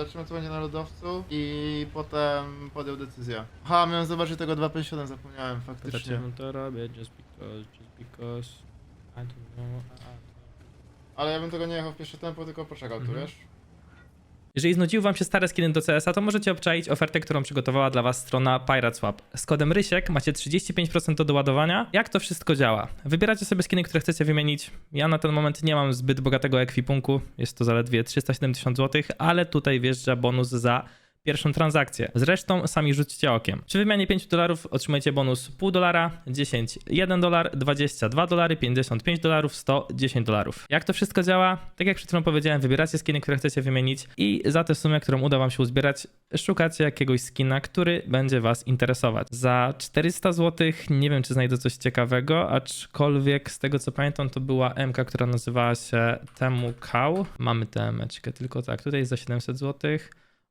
Zobaczymy co będzie na lodowcu i potem podjął decyzję. Ha, miałem zobaczyć tego 257, zapomniałem faktycznie. Dlaczego to robię? Just because, just because. I don't know. I know. Ale ja bym tego nie jechał w pierwsze tempo, tylko poczekał tu, Mhm. wiesz? Jeżeli znudziły wam się stare skiny do CS-a, to możecie obczaić ofertę, którą przygotowała dla was strona PirateSwap. Z kodem RYSIEK macie 35% do doładowania. Jak to wszystko działa? Wybieracie sobie skiny, które chcecie wymienić. Ja na ten moment nie mam zbyt bogatego ekwipunku, jest to zaledwie 370 zł, ale tutaj wjeżdża bonus za pierwszą transakcję. Zresztą sami rzućcie okiem. Przy wymianie 5 dolarów otrzymujecie bonus 0,5 dolara, 10 1 dolar, 22 dolary, 55 dolarów, 100 10 dolarów. Jak to wszystko działa? Tak jak przed chwilą powiedziałem, wybieracie skiny, które chcecie wymienić i za tę sumę, którą uda wam się uzbierać, szukacie jakiegoś skina, który będzie was interesować. Za 400 zł nie wiem, czy znajdę coś ciekawego, aczkolwiek z tego co pamiętam, to była MK, która nazywała się Temu Cow. Mamy tę meczkę, tylko tak, tutaj za 700 zł.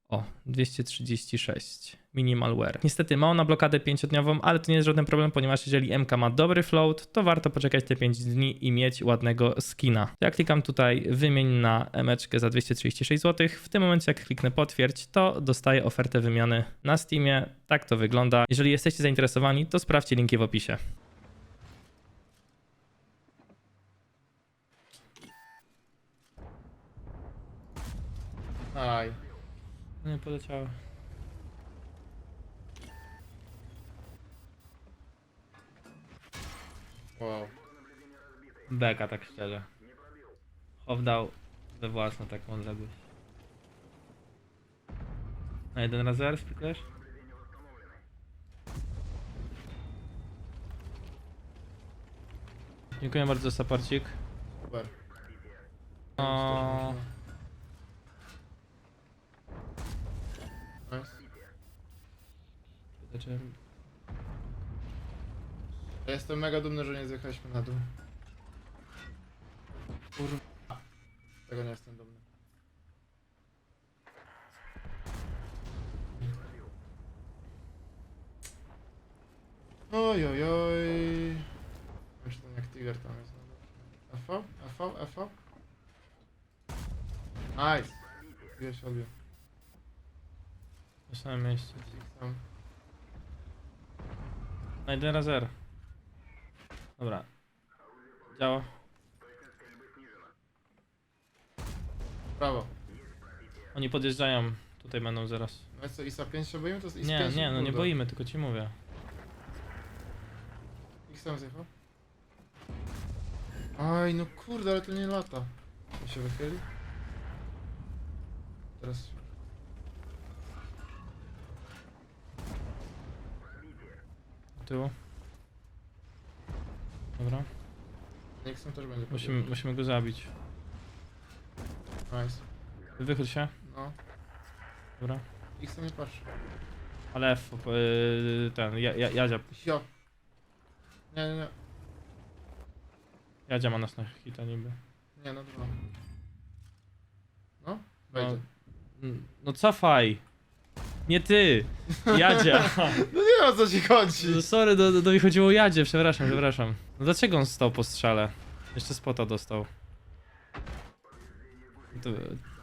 O, 236. Minimal wear. Niestety ma ona blokadę 5-dniową, ale to nie jest żaden problem, ponieważ jeżeli MK ma dobry float, to warto poczekać te 5 dni i mieć ładnego skina. Ja klikam tutaj wymień na emeczkę za 236 zł. W tym momencie jak kliknę potwierdź, to dostaję ofertę wymiany na Steamie. Tak to wygląda. Jeżeli jesteście zainteresowani, to sprawdźcie linki w opisie. Aj. Nie poleciało. Wow. Beka, tak szczerze. Dał we własną taką odległość. Na jeden razer spiklasz? Dziękuję bardzo za saporcik. Super. O, Ja jestem mega dumny, że nie zjechaliśmy na dół. Kurwa. Tego nie jestem dumny. Oj, oj, oj. Jeszcze ten jak Tiger tam jest. FV? FV? FV? Nice. Się odbił? Na samym miejscu. Tam. Na jeden razer. Dobra. Działa. Prawo. Oni podjeżdżają. Tutaj będą zaraz. No i co, ISA 5 się boimy? To jest ISA Nie, 5 nie, no nie boimy, tylko ci mówię. Ich sam zjechał? Aj, no kurde, ale to nie lata. Mi się wychyli? Teraz... tyłu. Dobra. Nixon też będzie Musimy, podjeżdżał. musimy go zabić. Nice. Wychyl się. No. Dobra. X nie patrzy. Ale F, yy, ten, ja, ja, Jadzia, Jo. Nie, nie, nie. Jadzia ma nas na hita niby. Nie, no dobra. No, wejdzie. Mm, No cofaj! Nie ty! Jadzia! No nie o co ci chodzi. No sorry, do, do, do mi chodziło o Jadzie, przepraszam, przepraszam. No dlaczego on stał po strzale? Jeszcze spota dostał. To,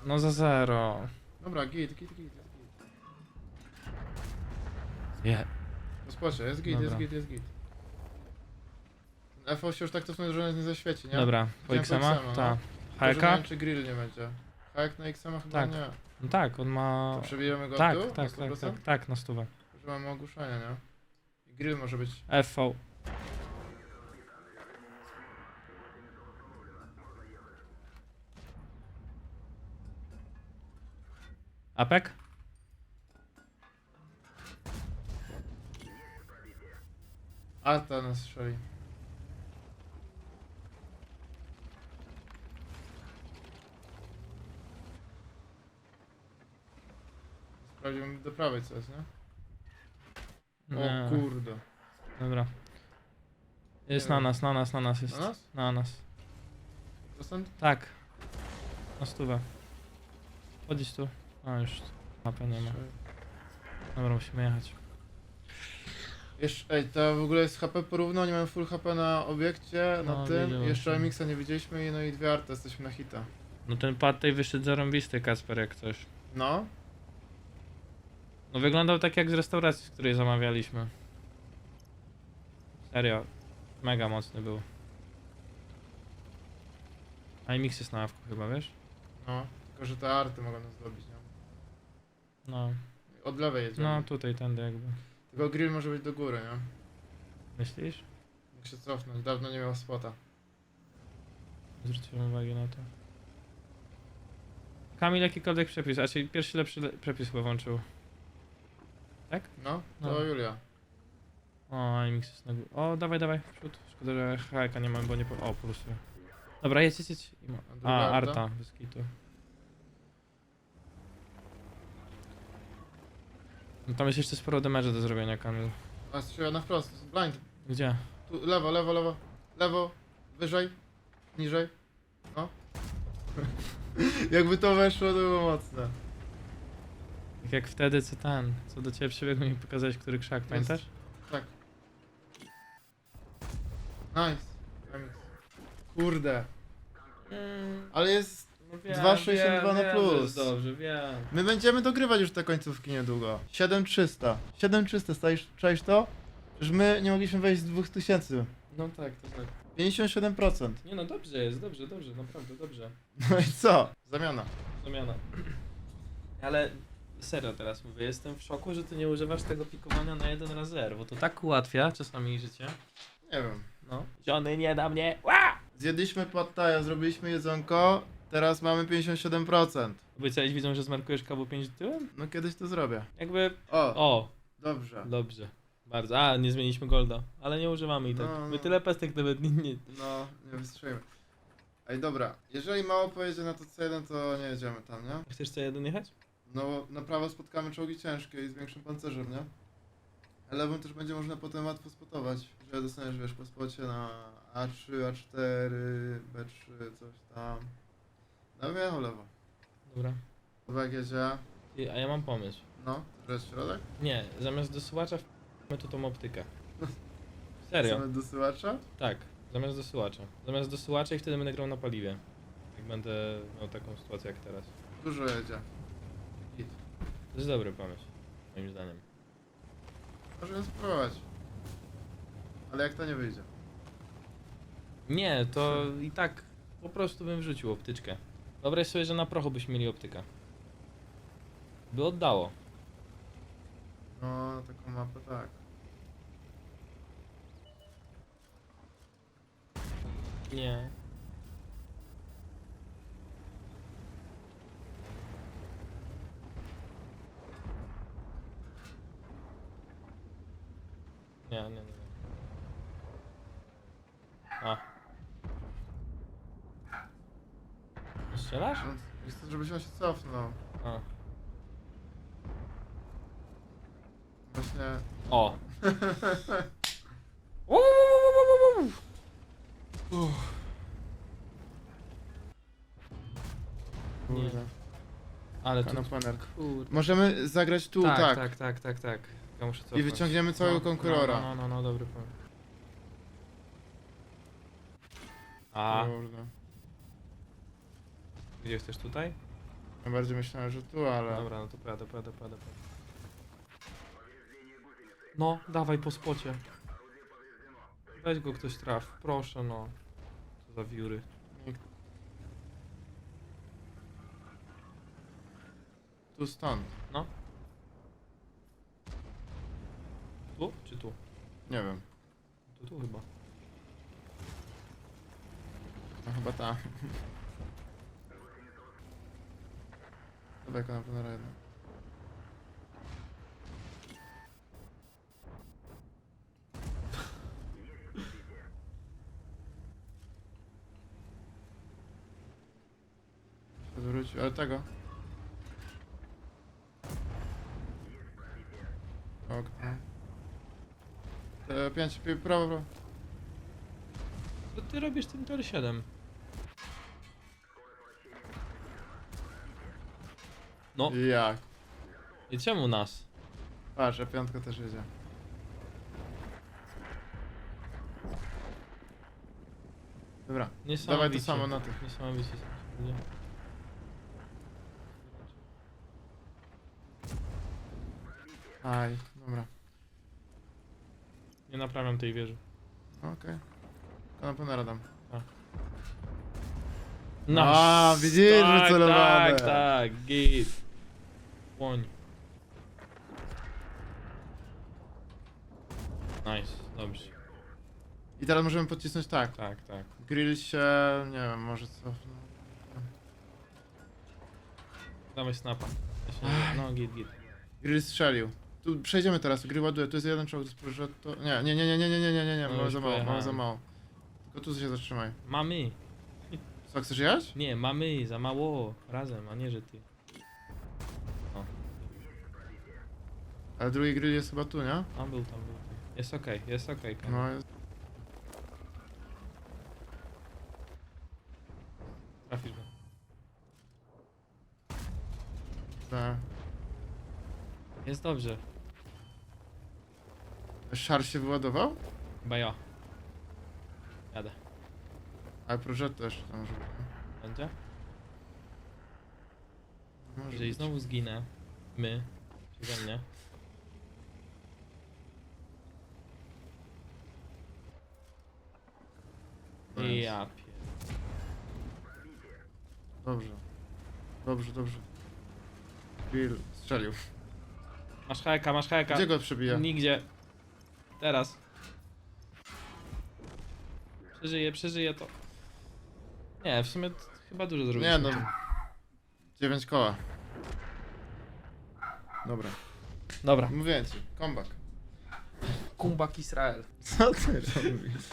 no za zero. Dobra, git, git, git, jest git. Nie. No spocie, jest git, jest Dobra. git, jest git. FO się już tak cofnął, że nie zaświeci, nie? Dobra, po Widziałem po? Xema, Tak. no. Tylko, że nie wiem, czy grill nie będzie. Hajek na XM chyba Tak. nie. No tak, on ma... To przebijemy go Tak, tu? tak, na tak, 100%? tak, tak, na stówę. Że mamy ogłuszenie, nie? I grill może być. FV. Apek? Arta nas strzeli. Sprawdzimy do prawej co jest, nie? O kurde. Dobra. Jest Nie na wiem. nas, na nas, na nas jest. Na nas? Na nas. Procent? Tak. Na stówę. Chodzić tu. A już. Mapy nie ma. Dobra, musimy jechać. Jeszcze, ej, to w ogóle jest HP porówno, nie mamy full HP na obiekcie, na No, tym. widziałem. Jeszcze MX-a nie widzieliśmy i no i dwie arty, jesteśmy na hita. No ten pad tej wyszedł zarąbisty Kasper jak coś. No. No wyglądał tak jak z restauracji, z której zamawialiśmy. Serio. Mega mocny był. iMix jest na awku chyba, wiesz? No. Tylko, że te arty mogą nas zdobić, nie? No. Od lewej jedziemy. No tutaj, tędy jakby. Tylko grill może być do góry, nie? Myślisz? Mógł się cofnąć, dawno nie miał spota. Zwróciłem uwagę na to. Kamil jakikolwiek przepis, a czyli pierwszy lepszy le przepis chyba włączył. No, to No. Julia. O, jest na górze. O, dawaj, dawaj, w przód. Szkoda, że hajka nie mam, bo nie po... O, pulsuje. Dobra, jedź, jedź, jedź. I ma- A druga A, arta? Arta, bez kitu. No tam jest jeszcze sporo damage'a do zrobienia, Kamil. A strzela na wprost, blind. Gdzie? Tu, lewo, lewo, lewo. Lewo, wyżej, niżej. No. Jakby to weszło, to było mocne. Tak jak wtedy, co ten, co do ciebie przybiegł mi pokazać, który krzak, pamiętasz? Tak. Nice. Kurde. Ale jest... No 2,62 na plus. dobrze, wiem. My będziemy dogrywać już te końcówki niedługo. 7300. 7300, stajesz, czaisz to? Że my nie mogliśmy wejść z 2000. No tak, to tak. 57%. Nie no, dobrze jest, dobrze, dobrze, naprawdę dobrze. No i co? Zamiana. Zamiana. Ale serio teraz mówię, jestem w szoku, że ty nie używasz tego pikowania na jeden raz zero, bo to tak ułatwia czasami życie. Nie wiem. No. Johnny nie da mnie. Ła! Zjedliśmy pattaja, zrobiliśmy jedzonko, teraz mamy 57%. Obiecałeś widzą, że zmarkujesz kawu 5 tyłem? No kiedyś to zrobię. Jakby. O, O, dobrze. dobrze. Bardzo. A, nie zmieniliśmy golda, ale nie używamy i tak. No, My no. tyle pestek nawet nie. nie. No, nie wystrzelimy. Ej, dobra. Jeżeli mało pojedzie na to C1, to nie jedziemy tam, nie? Chcesz co jeden jechać? No, na prawo spotkamy czołgi ciężkie i z większym pancerzem, nie? A lewą też będzie można potem łatwo spotować, że dostaniesz, wiesz, po spocie na A3, A4, B3, coś tam. No, jechał lewo. Dobra. Jak jedzie, Ty, A ja mam pomysł. no, że jest środek? Nie, zamiast dosyłacza wpijamy tu tą optykę. Serio? Chcemy dosyłacza? Tak, zamiast dosyłacza. Zamiast dosyłacza i wtedy będę grał na paliwie. Jak będę miał taką sytuację jak teraz. Dużo jedzie. To jest dobry pomysł, moim zdaniem. Możemy spróbować. Ale jak to nie wyjdzie? Nie, to i tak po prostu bym wrzucił optyczkę. Wyobraź sobie, że na prochu byśmy mieli optykę. By oddało. No, taką mapę tak. Nie. Nie, nie. A. Strzelasz? No, Jest żebyś on się cofnął. A. Właśnie... O! Uu, uu, uu, uu, uu. Kurde. Ale tu... Kanopaner. Kurde. Możemy zagrać tu, tak, tak. tak, tak, tak, tak. Ja muszę I cofnąć. wyciągniemy całego No, konkurora. No, no, no, no, dobry pomysł. A, Kurde. gdzie chcesz tutaj? Ja bardziej myślałem, że tu, ale... Dobra, no to pojadę, pojadę, pojadę. pojadę. No, dawaj po spocie. Weź go ktoś traf, proszę no. Co za wióry. Tu stąd. Tu czy tu? Nie wiem. Tu, tu chyba. No chyba ta. Dobra, kanopanera jedna. Się Zwrócił, ale tego. Okno. E, pięć, pi- prawo, prawo. Co ty robisz tym TR7? No, Jak? i czemu nas? Patrz, a piątka też jedzie. Dobra, Niesamowicie. dawaj to samo na tych. Niesamowicie. Nie. Aj, dobra. Nie naprawiam tej wieży. Okej. Kanapę dam. No. A, widzisz, tak, wycelowane. Tak, tak, git. Łoń. Nice, dobrze. I teraz możemy podcisnąć tak. Tak, tak. Grill się, nie wiem, może co. Dawaj snapa. Ja się, no, git, git. Grill strzelił. Tu przejdziemy teraz, gry ładuje, tu jest jeden czołg, to. Nie, nie, nie, nie, nie, nie, nie, nie, nie, nie, No mamy już za mało, mamy pojechałem. za mało. Tylko tu się zatrzymaj. Mamy. Co, chcesz jechać? Nie, mamy, za mało. Razem, a nie, że ty. Ale drugi grill jest chyba tu, nie? Tam był, tam był. Jest okej, jest okej. Okay, No, jest... Trafisz go. tak. Jest dobrze. Szar się wyładował? Chyba ja. Jadę. Ale projet też tam może być. Będzie? Może Jeżeli być. znowu zginę, my, mnie, No i jest. ja pier... Dobrze. Dobrze, dobrze. Grill strzelił. Masz heka, masz heka. Gdzie go przebija? Nigdzie. Teraz. Przeżyję, przeżyję to. Nie, w sumie to chyba dużo zrobiłem. Nie no. 9 koła. Dobra. Dobra. Mówię ci, comeback. Kumbak Israel. Co ty robisz?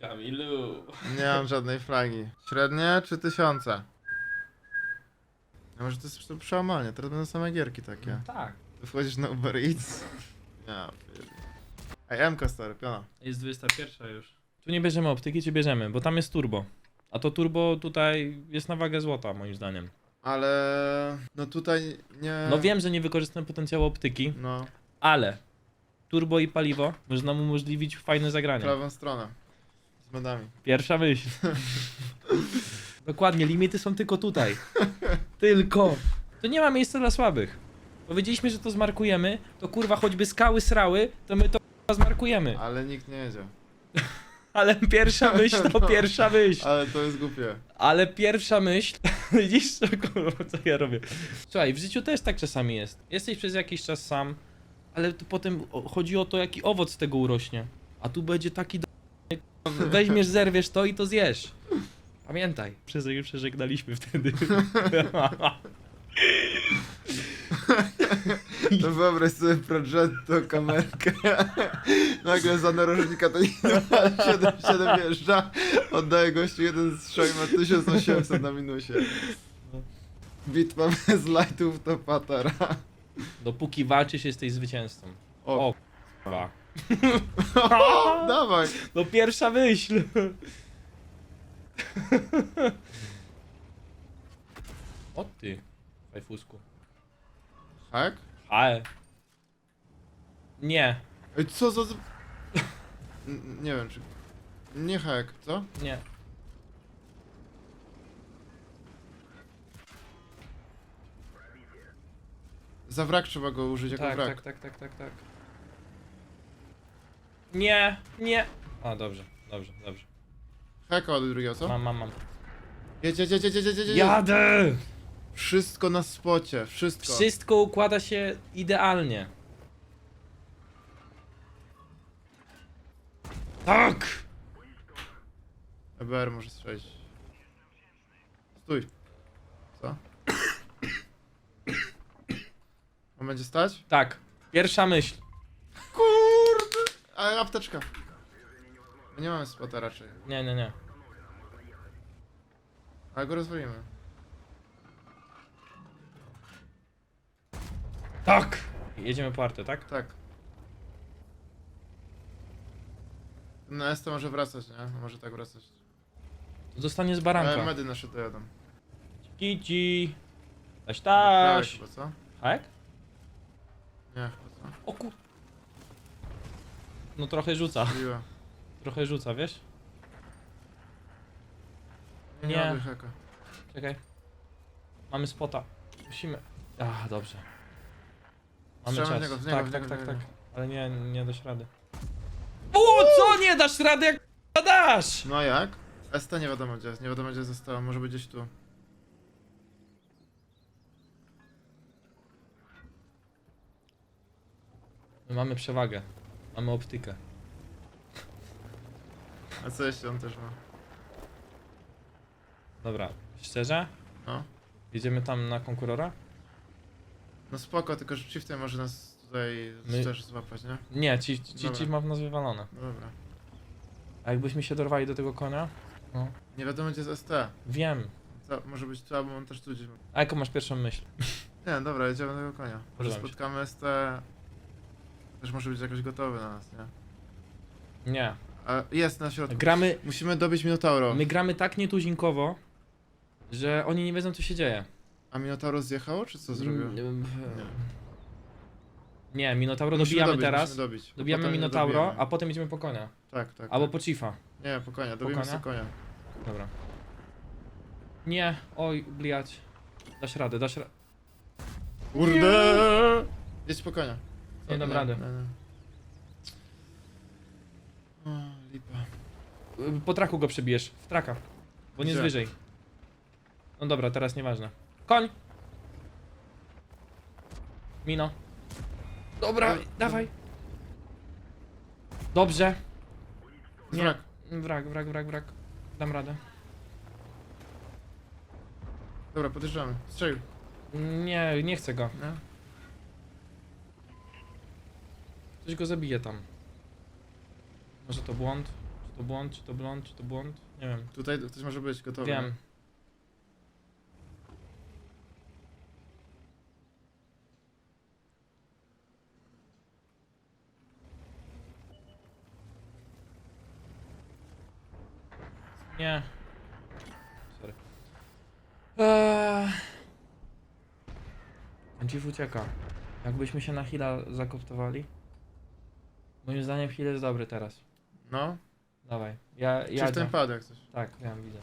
Kamilu. Nie mam żadnej flagi. Średnie czy tysiące? A może to jest przełamanie, teraz będą same gierki takie. Tak. Ty wchodzisz na Uber Eats? Ja pierdolę. Ej, MK stary, piona. Jest 21 już. Tu nie bierzemy optyki, czy bierzemy, bo tam jest turbo. A to turbo tutaj jest na wagę złota, moim zdaniem. Ale... No tutaj nie... No wiem, że nie wykorzystam potencjału optyki, No, ale turbo i paliwo może nam umożliwić fajne zagranie. prawą stronę. Z medami. Pierwsza myśl. Dokładnie, limity są tylko tutaj. Tylko. To nie ma miejsca dla słabych. Powiedzieliśmy, że to zmarkujemy, to kurwa choćby skały srały, to my to zmarkujemy. Ale nikt nie jedzie. Ale pierwsza myśl to No. pierwsza myśl. Ale to jest głupie. Ale pierwsza myśl, widzisz, co, kurwa, co ja robię. Słuchaj, w życiu też tak czasami jest. Jesteś przez jakiś czas sam, ale to potem o- chodzi o to, jaki owoc z tego urośnie. A tu będzie taki do... weźmiesz, zerwiesz to i to zjesz. Pamiętaj, Przeze- przeżegnaliśmy wtedy. To wyobraź sobie Progetto, kamerkę. Nagle za narożnika to 7-7 wjeżdża. Oddaje gościu jeden strzał i ma 1800 na minusie. Bitwa bez lightów to patara. Dopóki walczysz, jesteś zwycięzcą. O, O, kurwa. o dawaj. No pierwsza myśl. O ty, fajfusku. Hak? Ale. Nie, Ej, co za... z- N- Nie wiem czy... Nie hak, co? nie. Za wrak trzeba go użyć jako Tak, wrak. tak, tak, tak, tak, tak. Nie, nie. A, dobrze, dobrze, dobrze. Haka od drugiego, co? Mam, mam, mam. Jedź, jedź, jedź, jedź, jedź, jedź, jedź. Jadę! Wszystko na spocie, wszystko. Wszystko układa się idealnie. Tak! EBR może strzelić. Stój. Co? On będzie stać? Tak. Pierwsza myśl. Kurde! Ale apteczka. My nie mamy spota raczej. Nie, nie, nie. Ale go rozwalimy. Tak! Jedziemy po artę, tak? Tak. No S to może wracać, nie? Może tak wracać. To dostanie z Ale baranka. medy nasze dojadą. Kici. Taś, Prawie taś. chyba, co? Tak? Nie, chyba co? O kur... No trochę rzuca. Biła. Trochę rzuca, wiesz? Nie, Nie. Czekaj. Mamy spota. Musimy. A, dobrze. Mamy Strzelamy czas. w niego, w niego, tak, w tak, niego, tak, w tak. niego. Ale nie, nie dasz rady. O, co nie dasz rady, jak dasz? No jak? ST nie wiadomo gdzie jest, nie wiadomo gdzie zostało, może być gdzieś tu. My mamy przewagę. Mamy optykę. A co jeśli on też ma? Dobra, szczerze? No. Jedziemy tam na konkurora? No spoko, tylko że Chieftain może nas tutaj My- też złapać, nie? Nie, ci, ci, Dobra. ci ma w nas wywalone. No dobra. A jakbyśmy się dorwali do tego konia? No. Nie wiadomo gdzie jest ST. Wiem. Co, może być tu, albo on też tu gdzieś. A jaką masz pierwszą myśl? Nie, dobra, jedziemy do tego konia. Może Podoba mi się. spotkamy ST. Też może być jakoś gotowy na nas, nie? Nie. A jest na środku. Gramy, Musimy dobić Minotauro. my gramy tak nietuzinkowo, że oni nie wiedzą co się dzieje. A Minotauro zjechało, czy co zrobił? Mm, Nie. Nie, Minotauro Musimy dobijamy dobić, teraz. Musimy dobić. bo Dobijamy potem nie Minotauro, dobijemy. a potem idziemy po konia. Tak, tak. Albo tak. po Chiefa. Nie, po konia, dobijmy konia? sobie konia. Dobra. Nie, oj, bliać. Dasz radę, dasz radę. Kurde! Jedź po konia. Nie dam rady. Nie, nie. O, lipa. Po traku go przebijesz, w traka. Bo nie jest Gdzie? wyżej. No dobra, teraz nieważne. Koń! Mino. Dobra, Dawaj, dawaj. Dobrze. Nie. Wrak. Wrak, wrak, wrak, wrak. Dam radę. Dobra, podjeżdżamy. Strzelił. Nie, nie chcę go. Nie? Ktoś go zabije tam. Może to błąd? Czy to błąd, czy to błąd, czy to błąd? Nie wiem. Tutaj ktoś może być gotowy. Wiem. Nie. Sorry. Eee. Dziw ucieka. Jakbyśmy się na Hila zakoptowali. Moim zdaniem Hill jest dobry teraz. No. Dawaj. Ja, Czy ja w ten pad jak coś. tak, wiem, widzę.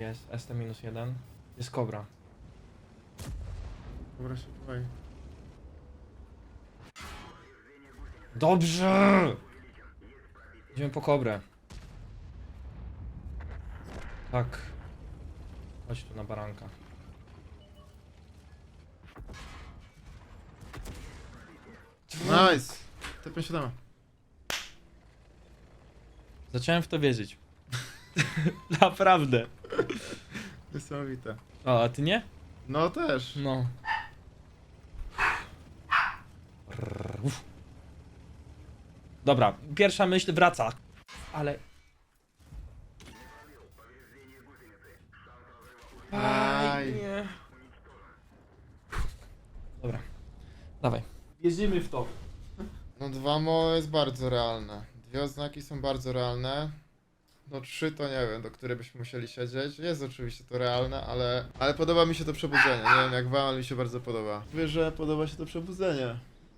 Jest, ST-1. Jest Cobra. Dobra, się tutaj. Dobrze! Idziemy po Kobrę. Tak. Chodź tu na baranka. Nice! T57. Zacząłem w to wierzyć. Naprawdę. Niesamowite. O, a ty nie? No też. No. Dobra, pierwsza myśl wraca. Ale. Aj. nie. Dobra. Dawaj. Wierzymy w to. No dwa mo jest bardzo realne. Dwie oznaki są bardzo realne. No trzy to nie wiem, do której byśmy musieli siedzieć. Jest oczywiście to realne, ale, ale podoba mi się to przebudzenie. Nie wiem jak wam, ale mi się bardzo podoba. Wie, że podoba się to przebudzenie.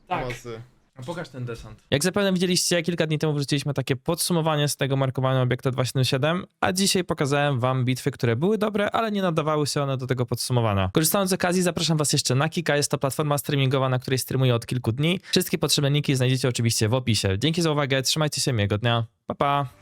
Tak. Mocy. Pokaż ten desant. Jak zapewne widzieliście, kilka dni temu wrzuciliśmy takie podsumowanie z tego markowania obiekta 277, a dzisiaj pokazałem wam bitwy, które były dobre, ale nie nadawały się one do tego podsumowania. Korzystając z okazji, zapraszam was jeszcze na Kika, jest to platforma streamingowa, na której streamuję od kilku dni. Wszystkie potrzebne linki znajdziecie oczywiście w opisie. Dzięki za uwagę, trzymajcie się, miłego dnia, pa pa!